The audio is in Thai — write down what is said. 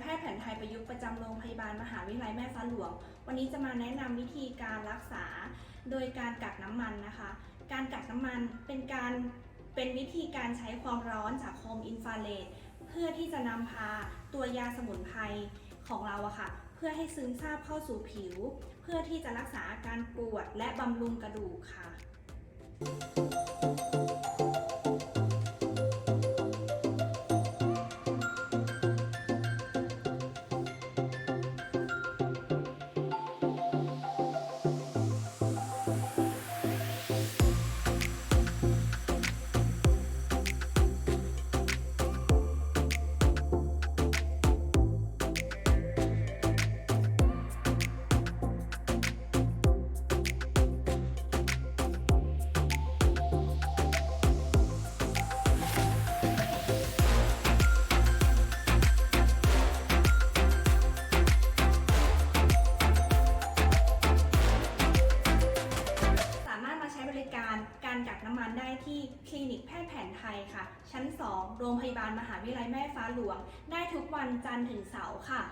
แพทย์แผนไทยประยุกต์ประจำโรงพยาบาลมหาวิทยาลัยแม่ฟ้าหลวง วันนี้จะมาแนะนำวิธีการรักษา โดยการกักน้ำมันนะคะ การกักน้ำมันเป็นการเป็นวิธีการใช้ความร้อนจากโคมอินฟราเรดเพื่อที่จะนำพาตัวยาสมุนไพรของเราอะค่ะ เพื่อให้ซึมซาบเข้าสู่ผิว เพื่อที่จะรักษาอาการปวดและบำรุงกระดูกค่ะ ริการการกักน้ำมันได้ที่คลินิกแพทย์แผนไทยค่ะ ชั้น 2 โรงพยาบาลมหาวิทยาลัยแม่ฟ้าหลวง ได้ทุกวันจันทร์ถึงเสาร์ค่ะ